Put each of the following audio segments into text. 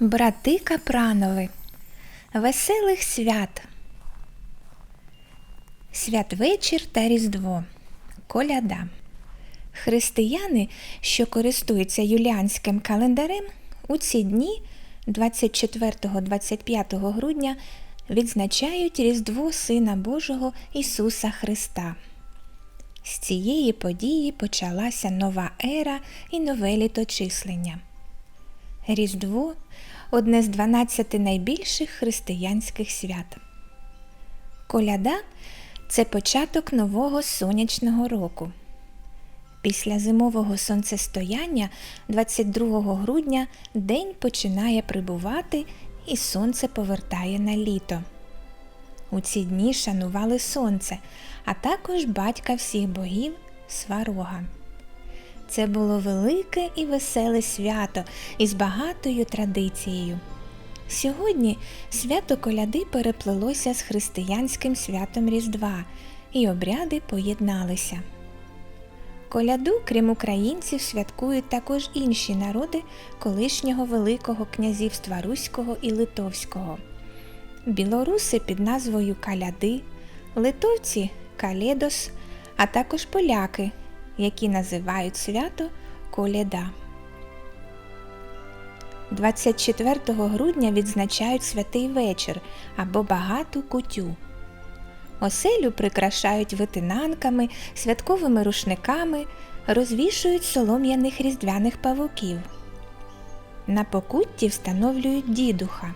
Брати Капранови, веселих свят. Святвечір та Різдво. Коляда. Християни, що користуються юліанським календарем, у ці дні 24-25 грудня відзначають Різдво Сина Божого Ісуса Христа. З цієї події почалася нова ера і нове літочислення. Різдво одне з 12 найбільших християнських свят. Коляда це початок нового сонячного року. Після зимового сонцестояння 22 грудня день починає прибувати і сонце повертає на літо. У ці дні шанували сонце, а також батька всіх богів сварога. Це було велике і веселе свято із багатою традицією. Сьогодні свято коляди переплелося з християнським святом Різдва, і обряди поєдналися. Коляду, крім українців, святкують також інші народи колишнього Великого князівства Руського і Литовського. Білоруси під назвою Каляди, литовці Каледос, а також поляки, які називають свято Коляда. 24 грудня відзначають святий вечір або багату кутю. Оселю прикрашають витинанками, святковими рушниками, розвішують солом'яних різдвяних павуків. На покутті встановлюють дідуха,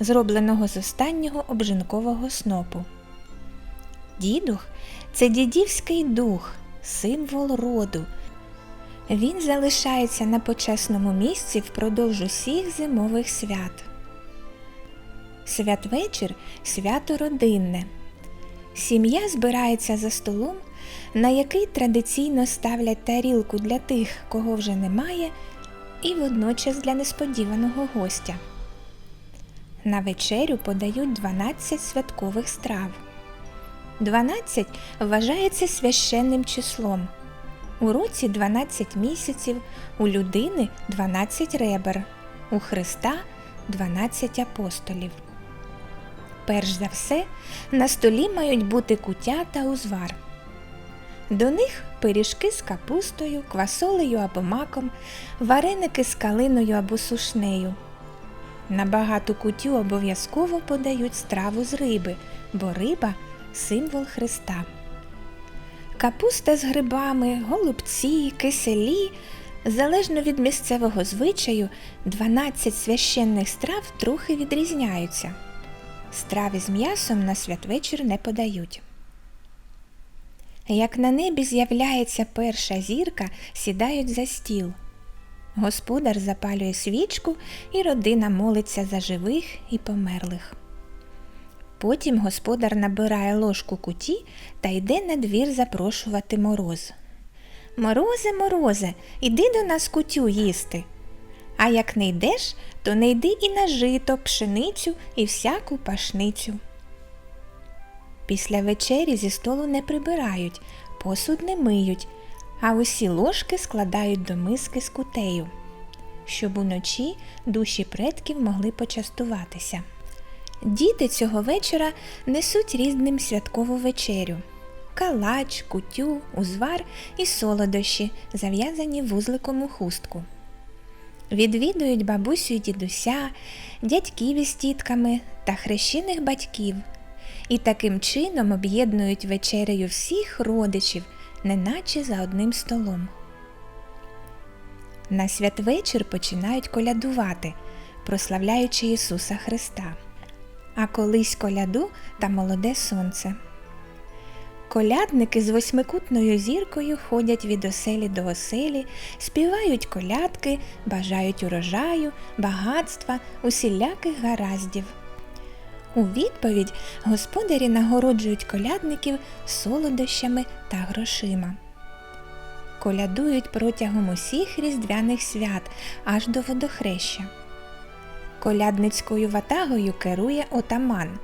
зробленого з останнього обжинкового снопу. Дідух це дідівський дух, символ роду. Він залишається на почесному місці впродовж усіх зимових свят. Святвечір свято родинне. Сім'я збирається за столом, на який традиційно ставлять тарілку для тих, кого вже немає, і водночас для несподіваного гостя. На вечерю подають 12 святкових страв. 12 вважається священним числом. У році 12 місяців, у людини 12 ребер, у Христа 12 апостолів. Перш за все, на столі мають бути куття та узвар. До них пиріжки з капустою, квасолею або маком, вареники з калиною або сушнею. На багату кутю обов'язково подають страву з риби, бо риба символ Христа. Капуста з грибами, голубці, киселі. Залежно від місцевого звичаю, 12 священних страв трохи відрізняються. Страви з м'ясом на святвечір не подають. Як на небі з'являється перша зірка, сідають за стіл. Господар запалює свічку, і родина молиться за живих і померлих. Потім господар набирає ложку куті та йде на двір запрошувати мороз. Морозе, морозе, іди до нас кутю їсти. А як не йдеш, то не йди і на жито, пшеницю і всяку пашницю. Після вечері зі столу не прибирають, посуд не миють, а усі ложки складають до миски з кутею, щоб уночі душі предків могли почастуватися. Діти цього вечора несуть різним святкову вечерю калач, кутю, узвар і солодощі, зав'язані вузликом у хустку. Відвідують бабусю й дідуся, дядьків із тітками та хрещених батьків і таким чином об'єднують вечерею всіх родичів, неначе за одним столом. На святвечір починають колядувати, прославляючи Ісуса Христа а колись коляду та молоде сонце. Колядники з восьмикутною зіркою ходять від оселі до оселі, співають колядки, бажають урожаю, багатства, усіляких гараздів. У відповідь господарі нагороджують колядників солодощами та грошима. Колядують протягом усіх різдвяних свят аж до водохреща. Колядницькою ватагою керує отаман.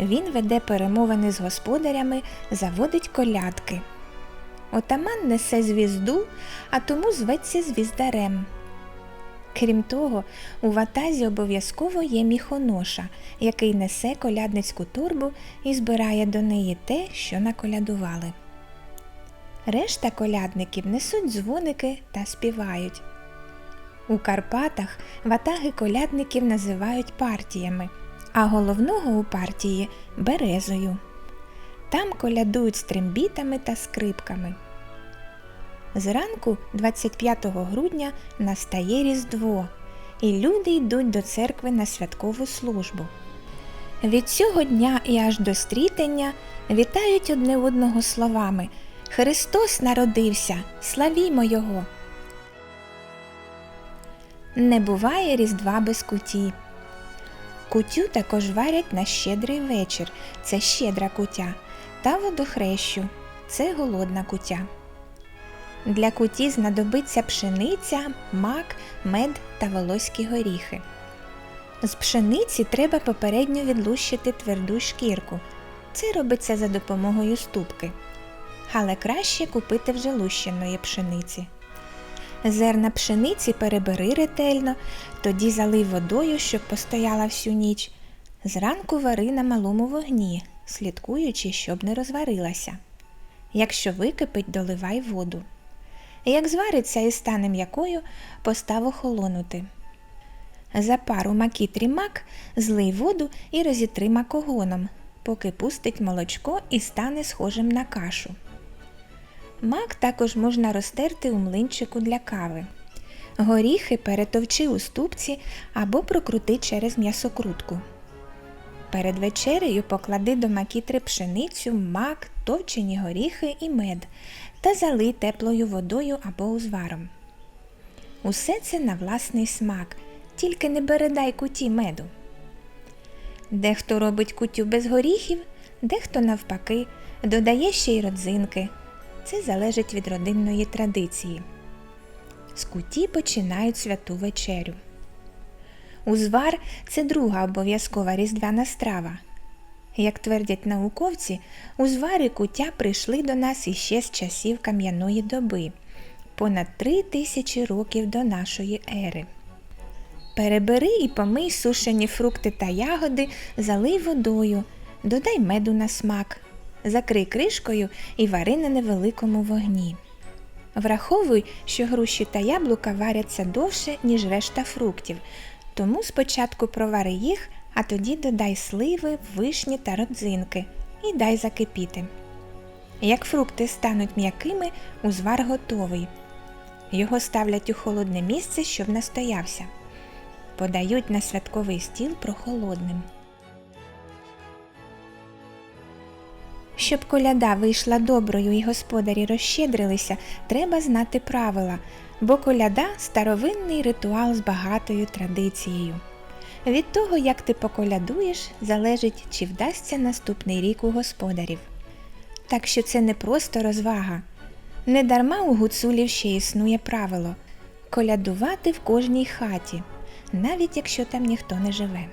Він веде перемовини з господарями, заводить колядки. Отаман несе звізду, а тому зветься звіздарем. Крім того, у ватазі обов'язково є міхоноша, який несе колядницьку турбу і збирає до неї те, що наколядували. Решта колядників несуть дзвоники та співають. У Карпатах ватаги колядників називають партіями, а головного у партії березою. Там колядують з та скрипками. Зранку, 25 грудня, настає Різдво, і люди йдуть до церкви на святкову службу. Від цього дня і аж до стрітення вітають одне одного словами Христос народився, славімо Його! Не буває Різдва без куті. Кутю також варять на щедрий вечір це щедра кутя, та водохрещу це голодна кутя. Для куті знадобиться пшениця, мак, мед та волоські горіхи. З пшениці треба попередньо відлущити тверду шкірку. Це робиться за допомогою ступки. Але краще купити вже лущеної пшениці. Зерна пшениці перебери ретельно, тоді залий водою, щоб постояла всю ніч. Зранку вари на малому вогні, слідкуючи, щоб не розварилася. Якщо википить, доливай воду. Як звариться і стане м'якою, постав охолонути. За пару макітрі мак злий воду і розітри макогоном, поки пустить молочко і стане схожим на кашу. Мак також можна розтерти у млинчику для кави. Горіхи перетовчи у ступці або прокрути через м'ясокрутку. Перед вечерею поклади до макітри пшеницю, мак, товчені горіхи і мед та залий теплою водою або узваром. Усе це на власний смак, тільки не передай куті меду. Дехто робить кутю без горіхів, дехто навпаки додає ще й родзинки. Це залежить від родинної традиції. З куті починають святу вечерю. Узвар це друга обов'язкова різдвяна страва. Як твердять науковці, узвари куття прийшли до нас іще з часів кам'яної доби, понад три тисячі років до нашої ери. Перебери і помий сушені фрукти та ягоди, залий водою, додай меду на смак, закрий кришкою і вари на невеликому вогні. Враховуй, що груші та яблука варяться довше, ніж решта фруктів, тому спочатку провари їх, а тоді додай сливи, вишні та родзинки і дай закипіти. Як фрукти стануть м'якими, узвар готовий. Його ставлять у холодне місце, щоб настоявся. Подають на святковий стіл прохолодним. Щоб коляда вийшла доброю і господарі розщедрилися, треба знати правила, бо коляда старовинний ритуал з багатою традицією. Від того, як ти поколядуєш, залежить, чи вдасться наступний рік у господарів. Так що це не просто розвага. Недарма у гуцулів ще існує правило колядувати в кожній хаті, навіть якщо там ніхто не живе.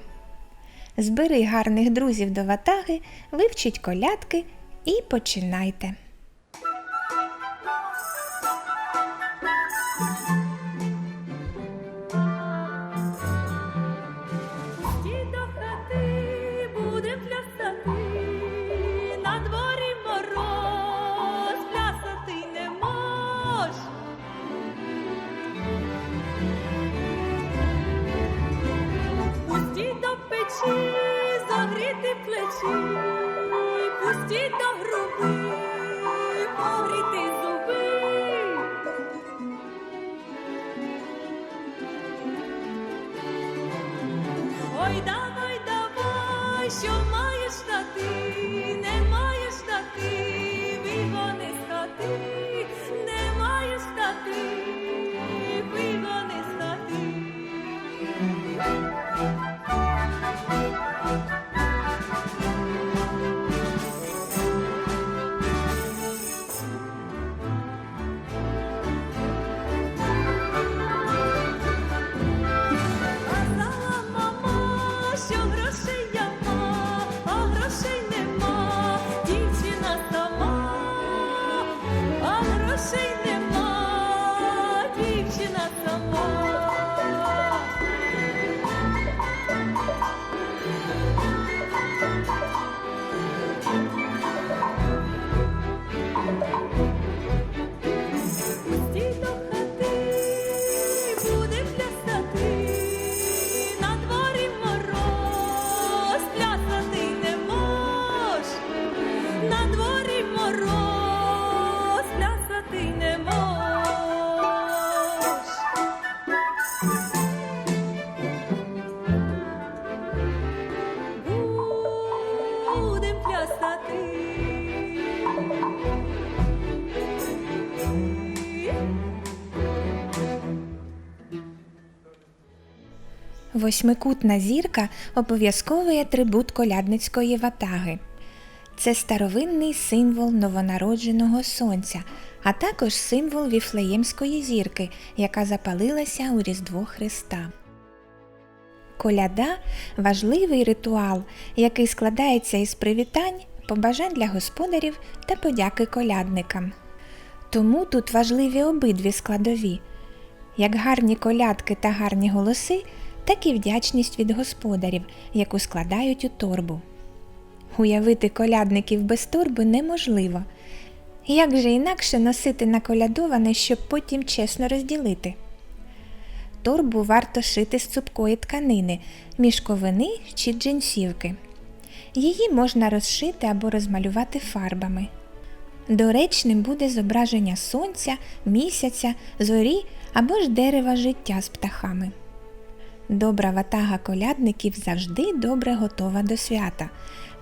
Збери гарних друзів до ватаги, вивчіть колядки і починайте. Oi, dá Будем плясати. Восьмикутна зірка обов'язковий атрибут колядницької ватаги. Це старовинний символ новонародженого сонця, а також символ віфлеємської зірки, яка запалилася у Різдво Христа. Коляда важливий ритуал, який складається із привітань, побажань для господарів та подяки колядникам. Тому тут важливі обидві складові як гарні колядки та гарні голоси, так і вдячність від господарів, яку складають у торбу. Уявити колядників без торби неможливо. Як же інакше носити наколядоване, щоб потім чесно розділити? Торбу варто шити з цупкої тканини, мішковини чи джинсівки. Її можна розшити або розмалювати фарбами. Доречним буде зображення сонця, місяця, зорі або ж дерева життя з птахами. Добра ватага колядників завжди добре готова до свята,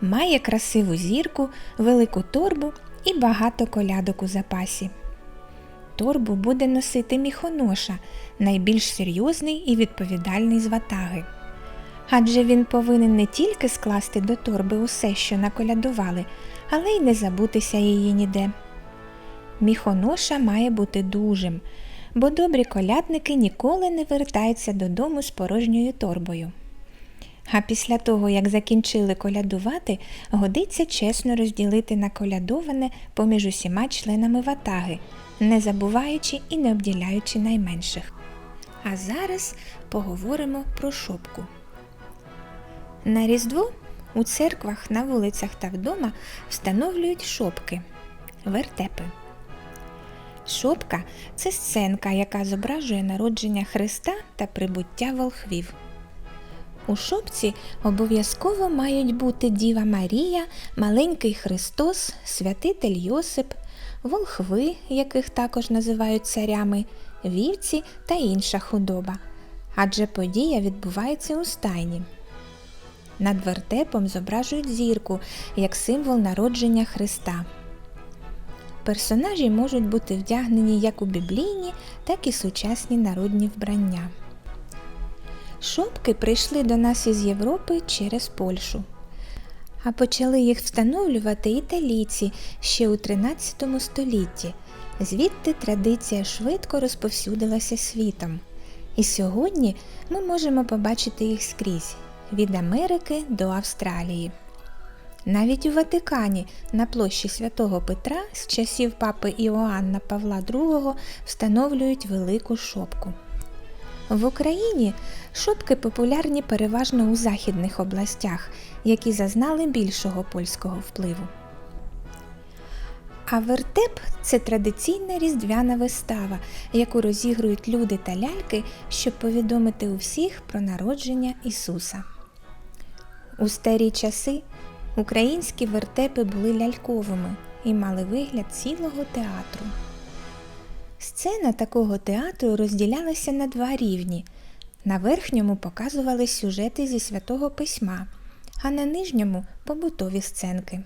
має красиву зірку, велику торбу і багато колядок у запасі. Торбу буде носити міхоноша, найбільш серйозний і відповідальний з ватаги. Адже він повинен не тільки скласти до торби усе, що наколядували, але й не забутися її ніде. Міхоноша має бути дужим, бо добрі колядники ніколи не вертаються додому з порожньою торбою. А після того, як закінчили колядувати, годиться чесно розділити наколядоване поміж усіма членами ватаги, не забуваючи і не обділяючи найменших. А зараз поговоримо про шопку. На Різдво у церквах, на вулицях та вдома встановлюють шопки вертепи. Шопка це сценка, яка зображує народження Христа та прибуття волхвів. У шопці обов'язково мають бути Діва Марія, маленький Христос, святитель Йосип, волхви, яких також називають царями, вівці та інша худоба. Адже подія відбувається у стайні. Над вертепом зображують зірку як символ народження Христа. Персонажі можуть бути вдягнені як у біблійні, так і сучасні народні вбрання. Шопки прийшли до нас із Європи через Польщу. А почали їх встановлювати італійці ще у 13 столітті. Звідти традиція швидко розповсюдилася світом. І сьогодні ми можемо побачити їх скрізь від Америки до Австралії. Навіть у Ватикані на площі святого Петра з часів папи Іоанна Павла II встановлюють велику шопку. В Україні шопки популярні переважно у західних областях, які зазнали більшого польського впливу. А вертеп це традиційна різдвяна вистава, яку розігрують люди та ляльки, щоб повідомити усіх про народження Ісуса. У старі часи українські вертепи були ляльковими і мали вигляд цілого театру. Сцена такого театру розділялася на два рівні. На верхньому показували сюжети зі святого письма, а на нижньому побутові сценки.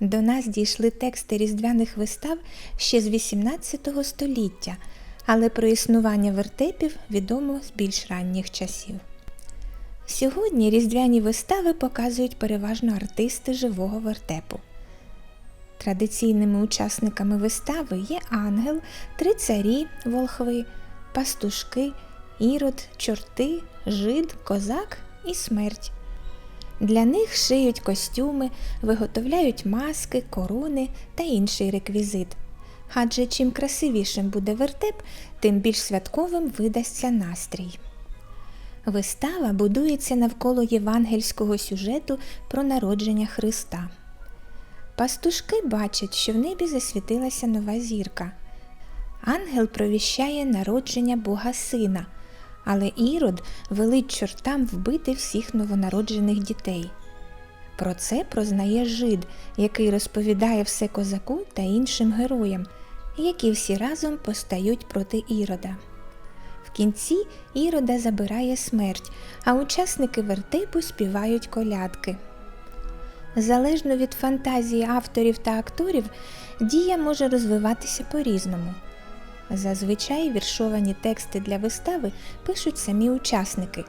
До нас дійшли тексти різдвяних вистав ще з XVIII століття, але про існування вертепів відомо з більш ранніх часів. Сьогодні різдвяні вистави показують переважно артисти живого вертепу. Традиційними учасниками вистави є ангел, три царі, волхви, пастушки, ірод, чорти, жид, козак і смерть. Для них шиють костюми, виготовляють маски, корони та інший реквізит. Адже чим красивішим буде вертеп, тим більш святковим видасться настрій. Вистава будується навколо євангельського сюжету про народження Христа. Пастушки бачать, що в небі засвітилася нова зірка. Ангел провіщає народження Бога Сина, але Ірод велить чортам вбити всіх новонароджених дітей. Про це прознає жид, який розповідає все козаку та іншим героям, які всі разом постають проти Ірода. В кінці Ірода забирає смерть, а учасники вертепу співають колядки. Залежно від фантазії авторів та акторів, дія може розвиватися по-різному. Зазвичай віршовані тексти для вистави пишуть самі учасники,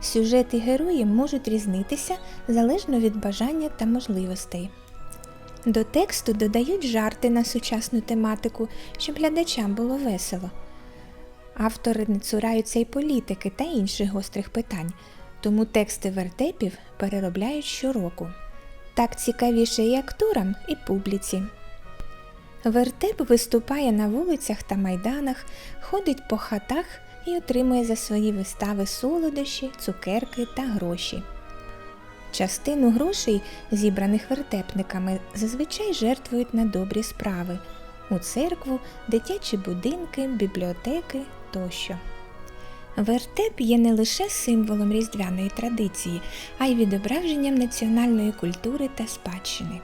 Сюжет і герої можуть різнитися залежно від бажання та можливостей. До тексту додають жарти на сучасну тематику, щоб глядачам було весело. Автори не цураються й політики та інших гострих питань, тому тексти вертепів переробляють щороку. Так цікавіше і акторам, і публіці. Вертеп виступає на вулицях та майданах, ходить по хатах і отримує за свої вистави солодощі, цукерки та гроші. Частину грошей, зібраних вертепниками, зазвичай жертвують на добрі справи у церкву, дитячі будинки, бібліотеки тощо. Вертеп є не лише символом різдвяної традиції, а й відображенням національної культури та спадщини.